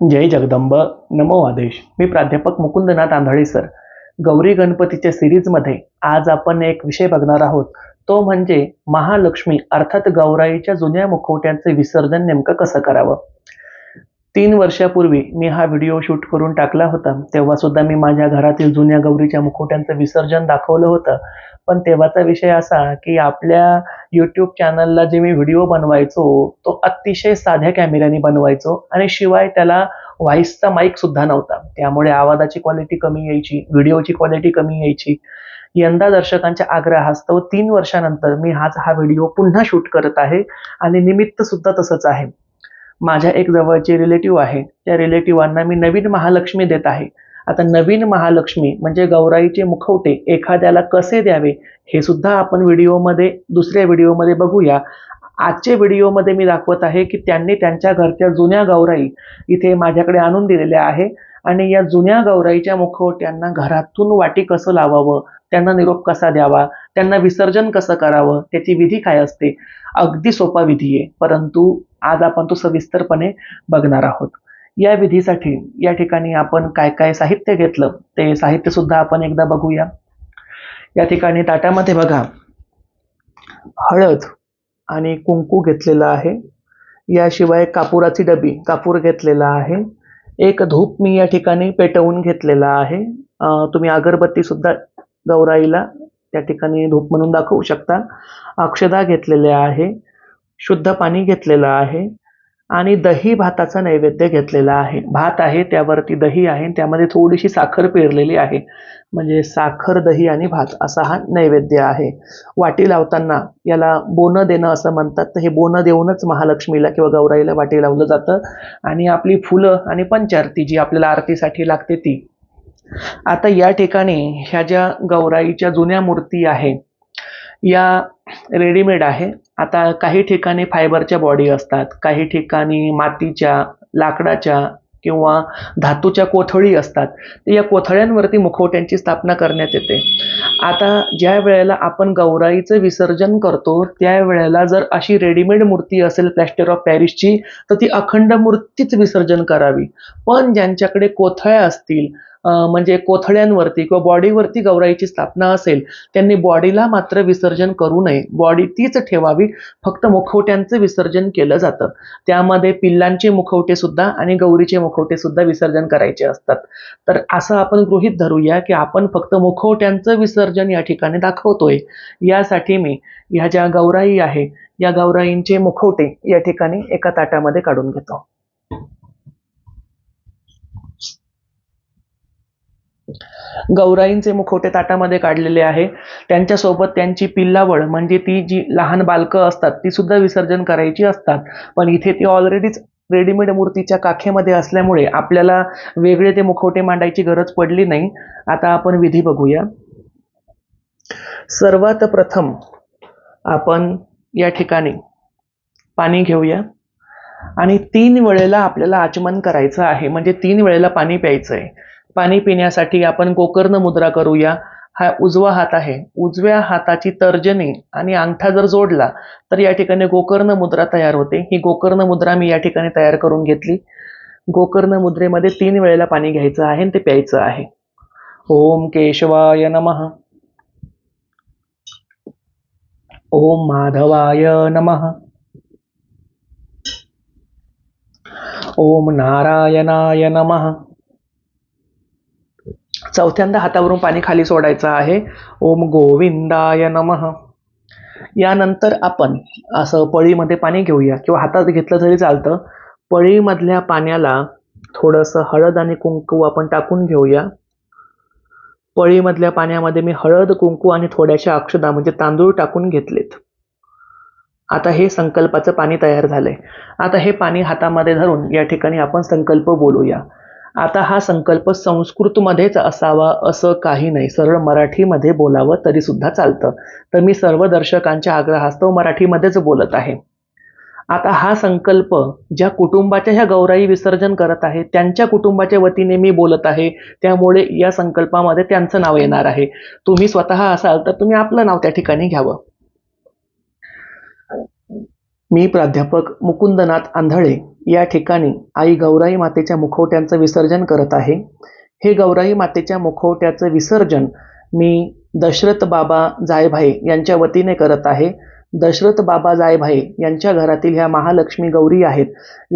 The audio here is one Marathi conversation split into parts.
जय जगदंब. नमो आदेश. मी प्राध्यापक मुकुंदनाथ आंधळे सर. गौरी गणपतीच्या सिरीजमध्ये आज आपण एक विषय बघणार आहोत. तो म्हणजे महालक्ष्मी अर्थात गौराईच्या जुन्या मुखवट्यांचे विसर्जन नेमकं कसं करावं? तीन वर्षापूर्वी मी हा व्हिडिओ शूट करून टाकला होता. तेव्हा सुद्धा मी माझ्या घरातील जुन्या गौरीच्या मुखोट्यांचं विसर्जन दाखवलं होतं. पण तेव्हाचा विषय असा की आपल्या यूट्यूब चॅनलला जे मी व्हिडिओ बनवायचो तो अतिशय साध्या कॅमेऱ्याने बनवायचो आणि शिवाय त्याला व्हॉइसचा माईक सुद्धा नव्हता. त्यामुळे आवाजाची क्वालिटी कमी यायची व्हिडिओची क्वालिटी कमी यायची. यंदा दर्शकांच्या आग्रहास्तव तीन वर्षानंतर मी हाच हा व्हिडिओ पुन्हा शूट करत आहे आणि निमित्त सुद्धा तसंच आहे. माझ्या एक जवळचे रिलेटिव्ह आहे त्या रिलेटिव्हांना मी नवीन महालक्ष्मी देत आहे. आता नवीन महालक्ष्मी म्हणजे गौराईचे मुखवटे एखाद्याला कसे द्यावे हे सुद्धा आपण व्हिडिओमध्ये दुसऱ्या व्हिडिओमध्ये बघूया. आजचे व्हिडिओमध्ये मी दाखवत आहे की त्यांनी त्यांच्या घरच्या जुन्या गौराई इथे माझ्याकडे आणून दिलेल्या आहे. आणि या जुन्या गौराईच्या मुखवट्यांना घरातून वाटी कसं लावावं त्यांना निरोप कसा द्यावा? त्यांना विसर्जन कसं करावं? त्याची विधी काय असते? अगदी सोपा विधी आहे. परंतु आज आपण तो सविस्तरपणे बघणार आहोत. या विधीसाठी या ठिकाणी आपण काय काय साहित्य घेतलं? ते साहित्य सुद्धा आपण एकदा बघूया. या ठिकाणी ताटामध्ये बघा. हळद आणि कुंकू घेतलेलं आहे. याशिवाय कापुराची डबी कापूर घेतलेला आहे. एक धूप मी या ठिकाणी पेटवून घेतलेला आहे. तुम्ही अगरबत्ती सुद्धा गौराईला त्या ठिकाणी धूप म्हणून दाखवू शकता. अक्षदा घेतलेल्या आहे शुद्ध पाणी घेतलेलं आहे आणि दही भाताचा नैवेद्य घेतलेला आहे. भात आहे त्यावरती दही आहे त्यामध्ये थोडीशी साखर पेरलेली आहे. म्हणजे साखर दही आणि भात असा हा नैवेद्य आहे. वाटी लावताना याला बोनं देणं असं म्हणतात. तर हे बोनं देऊनच महालक्ष्मीला किंवा गौराईला वाटी लावलं जातं. आणि आपली फुलं आणि पंचारती जी आपल्याला आरतीसाठी लागते ती आता या ठिकाणी ह्या ज्या गौराईच्या जुन्या मूर्ती आहे या रेडीमेड आहे. आता काही ठिकाणी फायबरच्या बॉडी असतात काही ठिकाणी मातीच्या लाकडाच्या किंवा धातूच्या कोथळी असतात. तर या कोथळ्यांवरती मुखवट्यांची स्थापना करण्यात येते. आता ज्या वेळेला आपण गौराईचं विसर्जन करतो त्यावेळेला जर अशी रेडीमेड मूर्ती असेल प्लॅस्टर ऑफ पॅरिसची तर ती अखंड मूर्तीच विसर्जन करावी. पण ज्यांच्याकडे कोथळ्या असतील म्हणजे कोथळ्यांवरती किंवा बॉडीवरती गौराईची स्थापना असेल त्यांनी बॉडीला मात्र विसर्जन करू नये. बॉडी तीच ठेवावी फक्त मुखवट्यांचं विसर्जन केलं जातं. त्यामध्ये पिल्लांचे मुखवटे सुद्धा आणि गौरीचे मुखवटे सुद्धा विसर्जन करायचे असतात. तर असं आपण गृहित धरूया की आपण फक्त मुखवट्यांचं विसर्जन या ठिकाणी दाखवतोय. यासाठी मी ह्या ज्या गौराई आहे या गौराईंचे मुखवटे या ठिकाणी एका ताटामध्ये काढून घेतो. गौराईंचे मुखवटे ताटामध्ये काढलेले आहे. त्यांच्यासोबत त्यांची पिल्लावळ म्हणजे ती जी लहान बालकं असतात ती सुद्धा विसर्जन करायची असतात. पण इथे ती ऑलरेडीच रेडीमेड मूर्तीच्या काखेमध्ये असल्यामुळे आपल्याला वेगळे ते मुखवटे मांडायची गरज पडली नाही. आता आपण विधी बघूया. सर्वात प्रथम आपण या ठिकाणी पाणी घेऊया. आणि तीन वेळेला आपल्याला आचमन करायचं आहे. म्हणजे तीन वेळेला पाणी प्यायचं आहे पाणी पिण्यासाठी आपण गोकर्ण मुद्रा करूया. हा उजवा हात आहे. उजव्या हाताची तर्जनी आणि अंगठा जर जोडला तर या ठिकाणी गोकर्ण मुद्रा तयार होते. ही गोकर्ण मुद्रा मी या ठिकाणी तयार करून घेतली. गोकर्ण मुद्रेमध्ये तीन वेळेला पाणी घ्यायचं आहे आणि ते प्यायचं आहे. ओम केशवाय नमः. ओम माधवाय नमः. ओम नारायणाय नमः. चौथ्यांदा हातावरून पाणी खाली सोडायचं आहे. ओम गोविंदाय नमः. यानंतर आपण असं पळीमध्ये पाणी घेऊया किंवा हातात घेतलं तरी चालतं. पळीमधल्या पाण्याला थोडंसं हळद आणि कुंकू आपण टाकून घेऊया. पळीमधल्या पाण्यामध्ये मी हळद कुंकू आणि थोड्याशा अक्षदा म्हणजे तांदूळ टाकून घेतलेत. आता हे संकल्पाचं पाणी तयार झालंय. आता हे पाणी हातामध्ये धरून या ठिकाणी आपण संकल्प बोलूया. आता हा संकल्प संस्कृतमध्येच असावा असं काही नाही. सरळ मराठीमध्ये बोलावं तरी सुद्धा चालतं. तर मी सर्व दर्शकांच्या आग्रहास्तव मराठीमध्येच बोलत आहे. आता हा संकल्प ज्या कुटुंबाच्या ह्या गौराई विसर्जन करत आहे त्यांच्या कुटुंबाच्या वतीने मी बोलत आहे त्यामुळे या संकल्पामध्ये त्यांचं नाव येणार आहे. तुम्ही स्वतः असाल तर तुम्ही आपलं नाव त्या ठिकाणी घ्यावं. मी प्राध्यापक मुकुंदनाथ आंधळे या ठिकाणी आई गौराई मातेच्या मुखवट्यांचं विसर्जन करत आहे. हे गौराई मातेच्या मुखवट्याचं विसर्जन मी दशरथ बाबा जायभाई यांच्या वतीने करत आहे. दशरथ बाबा जायभाई यांच्या घरातील ह्या महालक्ष्मी गौरी आहेत.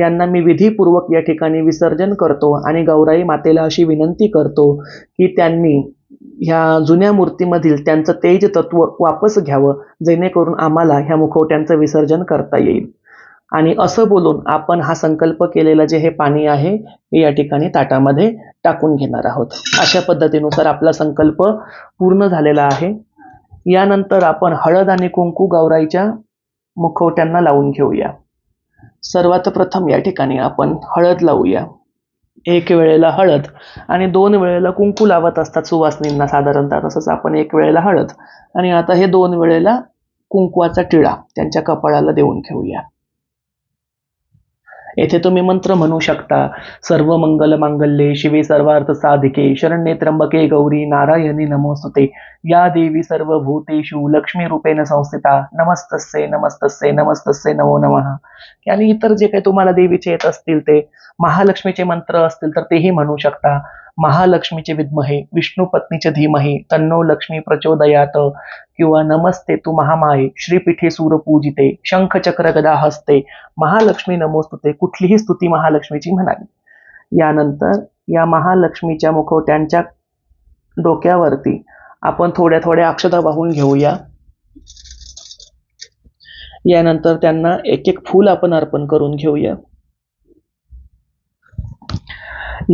यांना मी विधीपूर्वक या ठिकाणी विसर्जन करतो आणि गौराई मातेला अशी विनंती करतो की त्यांनी ह्या जुन्या मूर्तीमधील त्यांचं तेज तत्व वापस घ्यावं जेणेकरून आम्हाला ह्या मुखवट्यांचं विसर्जन करता येईल. आणि असं बोलून आपण हा संकल्प केलेलं जे हे पाणी आहे हे या ठिकाणी ताटामध्ये टाकून घेणार आहोत. अशा पद्धतीनुसार आपला संकल्प पूर्ण झालेला आहे. यानंतर आपण हळद आणि कुंकू गौराईच्या मुखवट्यांना लावून घेऊया. सर्वात प्रथम या ठिकाणी आपण हळद लावूया. एक वेळेला हळद आणि दोन वेळेला कुंकू लावत असतात सुवासनींना साधारणतः तसंच आपण एक वेळेला हळद आणि आता हे दोन वेळेला कुंकवाचा टिळा त्यांच्या कपाळाला देऊन घेऊया. येथे तुम्ही मंत्र म्हणू शकता. सर्व मंगल मांगल्ये शिवे सर्वार्थ साधिके. शरण्ये त्र्यंबके गौरी नारायणी नमोस्तुते. या देवी सर्व भूतेषु लक्ष्मी रूपेण संस्थिता. नमस्तस्ये नमस्तस्ये नमस्तस्ये नमो नमः. आणि इतर जे काही तुम्हाला देवीचे येत असतील ते महालक्ष्मीचे मंत्र असतील तर तेही म्हणू शकता. महालक्ष्मीचे विद्महे विष्णू पत्नीचे धीमहे तन्नो लक्ष्मी प्रचोदयात किंवा नमस्ते तू महामाये श्रीपीठे सूरपूजिते शंख चक्र गदा हस्ते महालक्ष्मी नमोस्तुते कुठलीही स्तुती महालक्ष्मीची म्हणावी. यानंतर या महालक्ष्मीच्या मुखवट्यांच्या डोक्यावरती आपण थोड्या थोड्या अक्षता वाहून घेऊया. यानंतर त्यांना एक एक फूल आपण अर्पण करून घेऊया.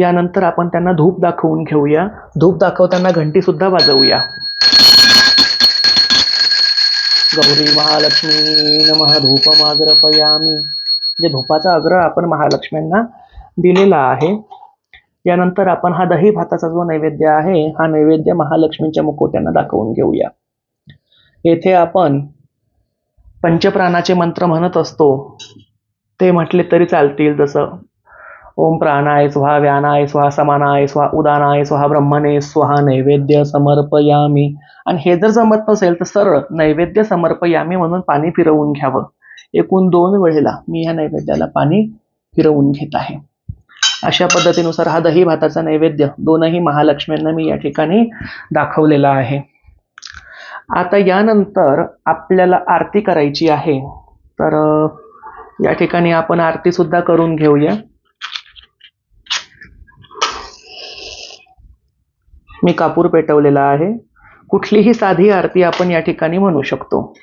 यानंतर आपण त्यांना धूप दाखवून घेऊया. धूप दाखवताना घंटी सुद्धा वाजवूया. गौरी महालक्ष्मी नमः. धूप माग्रपयामी जे म्हणजे धूपाचा आग्रह आपण महालक्ष्म्यांना दिलेला आहे. यानंतर आपण हा दही भाताचा जो नैवेद्य आहे हा नैवेद्य महालक्ष्मींच्या मुखोट्यांना दाखवून घेऊया. येथे आपण पंचप्राणाचे मंत्र म्हणत असतो. ते म्हटले तरी चालतील जसं ओम प्राणाय स्वाहा व्यानाय स्वाहा समानाय स्वाहा उदानाय स्वाहा ब्रह्मणे स्वाहा नैवेद्य समर्पयामी. आणि हे जर जमत नसेल तर सरळ नैवेद्य समर्पयामी म्हणून पाणी फिरवून घ्यावं. एकूण दोन वेळेला मी या नैवेद्याला पाणी फिरवून घेत आहे. अशा पद्धतीनुसार हा दही भाताचा नैवेद्य दोनही महालक्ष्म्यांना मी या ठिकाणी दाखवलेला आहे. आता यानंतर आपल्याला आरती करायची आहे. तर या ठिकाणी आपण आरती सुद्धा करून घेऊया. मी कापूर पेटवलेला आहे. कुठलीही साधी आरती आपण या ठिकाणी म्हणू शकतो.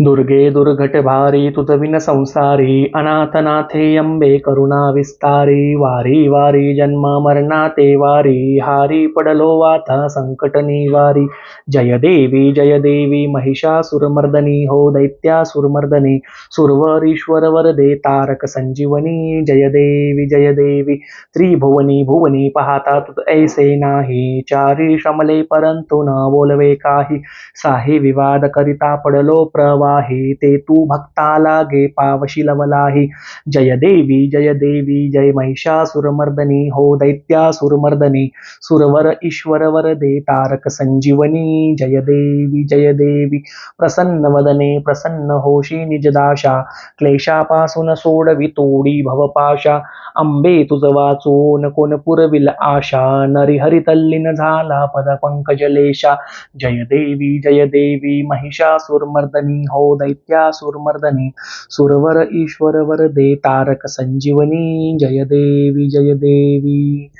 दुर्गे दुर्घट भारी तुतविन संसारी अनाथनाथे अंबे करुणा विस्तारी वारी वारी जन्म मरणाते वारी हारी पडलो वाथा संकट निवारी. जय देवी जय देवी महिषासुरमर्दनी हो दैत्यासुरमर्दनी सुरवरीश्वर वरदे तारक संजीवनी जय देवी जय देवी. त्रिभुवनी भुवनी पाहता तुत ऐसे नाही चारी शमले परंतु न बोलवे काही. साही विवाद करिता पडलो प्रवा आहे ते तू भक्ताला गे पावशी लवलाही जय देवी जय देवी जय महिषासुरमर्दनी हो दैत्यासुरमर्दनी. सुरवर ईश्वर वरदे तारक संजीवनी. जय देवी जय देवी. प्रसन्न वदने प्रसन्न होशी निजदाशा क्लेशापासून सोडवी तोडी भवपाशा. अंबे तुझ वाचून कोण पुरविल आशा. नरिहरी तल्लीन झाला पद पंकजलेशा. जय देवी जय देवी महिषासुरमर्दनी हो दैत्या सुरमर्दने सुरवर ईश्वर वरदे तारक संजीवनी जय देवी जय देवी.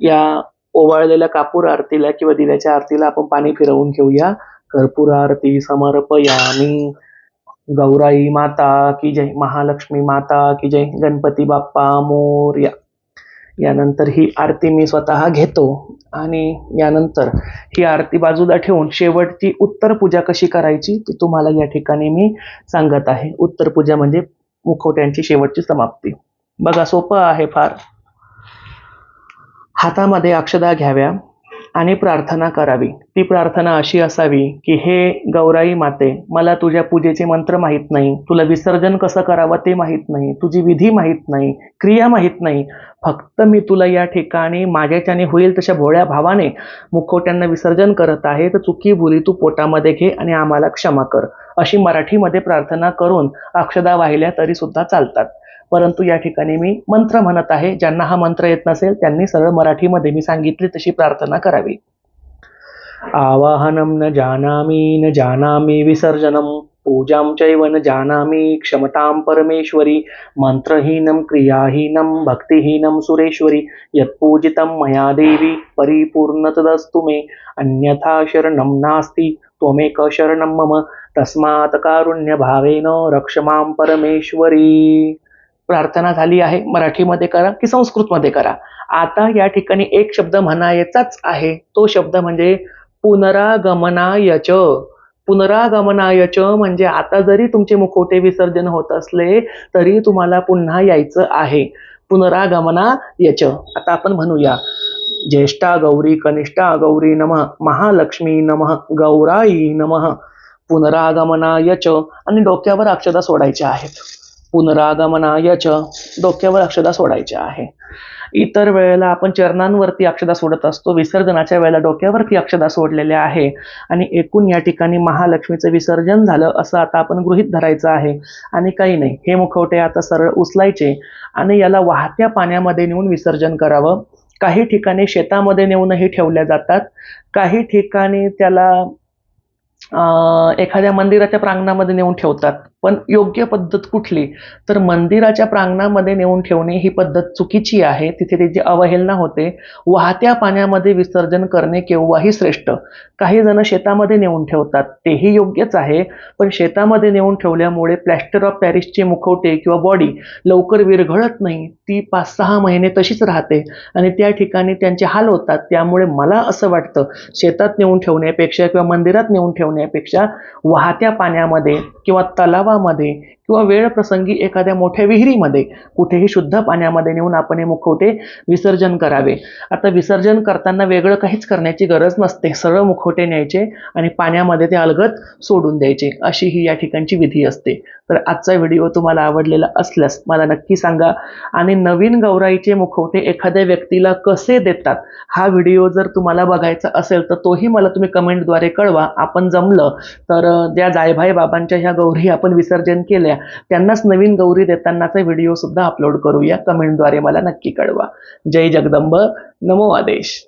या ओवाळलेल्या कापूर आरतीला किंवा दिव्याच्या आरतीला आपण पाणी फिरवून घेऊया. कर्पूर आरती समर्पयामी. गौराई माता की जय महालक्ष्मी माता की जय गणपती बाप्पा मोर्या. यानंतर ही आरती मी स्वतः घेतो आणि यानंतर ही आरती बाजूला ठेवून शेवटची उत्तर पूजा कशी करायची ती तुम्हाला या ठिकाणी मी सांगत आहे. उत्तर पूजा म्हणजे मुखवट्यांची शेवटची समाप्ती. बघा सोपं आहे फार. हातामध्ये अक्षदा घ्याव्या. आणि प्रार्थना करावी. ती प्रार्थना अशी असावी की हे गौराई माते मला तुझ्या पूजेचे मंत्र माहीत नाही. तुला विसर्जन कसं करावं ते माहीत नाही. तुझी विधी माहीत नाही. क्रिया माहीत नाही. फक्त मी तुला या ठिकाणी माझ्याच्याने होईल तशा भोळ्या भावाने मुखवट्यांना विसर्जन करत आहे. तर चुकी भुली तू पोटामध्ये घे आणि आम्हाला क्षमा कर. अशी मराठीमध्ये प्रार्थना करून अक्षदा वाहिल्या तरी सुद्धा चालतात. परंतु या ठिकाणी मी मंत्र म्हणत आहे. ज्यांना हा मंत्र येत नसेल त्यांनी सरळ मराठीमध्ये मी सांगितली तशी प्रार्थना करावी. आवाहनं न जानामि न जानामि विसर्जनं. पूजां चैव न जानामि क्षमतां परमेश्वरी. मन्त्रहीनं क्रियाहीनं भक्तिहीनं सुरेश्वरी. यत्पूजितं मया देवी परिपूर्ण तदस्तु मे. अन्यथा शरणं नास्ति त्वमेक शरणं मम. तस्मात् कारुण्यभावेन रक्ष मां परमेश्वरी. प्रार्थना झाली आहे मराठीमध्ये करा की संस्कृतमध्ये करा. आता या ठिकाणी एक शब्द म्हणायचाच आहे. तो शब्द म्हणजे पुनरागमनायच. पुनरागमनायच म्हणजे आता जरी तुमचे मुखवटे विसर्जन होत असले तरी तुम्हाला पुन्हा यायचं आहे. पुनरागमना यच आता आपण म्हणूया. ज्येष्ठा गौरी कनिष्ठा गौरी नम. महालक्ष्मी नम. गौराई नम. पुनरागमनायच. आणि डोक्यावर अक्षदा सोडायच्या आहेत. पुनरागमनायच डोक्यावर अक्षदा सोडायच्या आहे. इतर वेळेला आपण चरणांवरती अक्षदा सोडत असतो. विसर्जनाच्या वेळेला डोक्यावरती अक्षदा सोडलेल्या आहे. आणि एकूण या ठिकाणी महालक्ष्मीचं विसर्जन झालं असं आता आपण गृहित धरायचं आहे. आणि काही नाही. हे मुखवटे आता सरळ उचलायचे आणि याला वाहत्या पाण्यामध्ये नेऊन विसर्जन करावं. काही ठिकाणी शेतामध्ये नेऊनही ठेवल्या जातात. काही ठिकाणी त्याला एखाद्या मंदिराच्या प्रांगणामध्ये नेऊन ठेवतात. पण योग्य पद्धत कुठली? तर मंदिराच्या प्रांगणामध्ये नेऊन ठेवणे ही पद्धत चुकीची आहे. तिथे त्याची अवहेलना होते वाहत्या पाण्यामध्ये विसर्जन करणे केव्हाही श्रेष्ठ. काही जण शेतामध्ये नेऊन ठेवतात तेही योग्यच आहे. पण शेतामध्ये नेऊन ठेवल्यामुळे प्लॅस्टर ऑफ पॅरिसचे मुखवटे किंवा बॉडी लवकर विरघळत नाही. ती पाच सहा महिने तशीच राहते आणि त्या ठिकाणी त्यांचे हाल होतात. त्यामुळे मला असं वाटतं शेतात नेऊन ठेवण्यापेक्षा किंवा मंदिरात नेऊन ठेवण्यापेक्षा वाहत्या पाण्यामध्ये किंवा तलावा तलावामध्ये किंवा वेळ प्रसंगी एखाद्या मोठ्या विहिरीमध्ये कुठेही शुद्ध पाण्यामध्ये नेऊन आपण हे मुखवटे विसर्जन करावे. आता विसर्जन करताना वेगळं काहीच करण्याची गरज नसते. सरळ मुखवटे न्यायचे आणि पाण्यामध्ये ते अलगद सोडून द्यायचे अशी ही या ठिकाणची विधी असते. तर आजचा व्हिडिओ तुम्हाला आवडलेला असल्यास मला नक्की सांगा. आणि नवीन गौराईचे मुखवटे एखाद्या व्यक्तीला कसे देतात हा व्हिडिओ जर तुम्हाला बघायचा असेल तर तोही मला तुम्ही कमेंटद्वारे कळवा. आपण जमलं तर ज्या जायभाई बाबांच्या ह्या गौरी आपण विसर्जन केल्या. त्यांनाच नवीन गौरी देतानाचा व्हिडिओ सुद्धा अपलोड करूया. कमेंटद्वारे मला नक्की कळवा. जय जगदंब. नमो आदेश.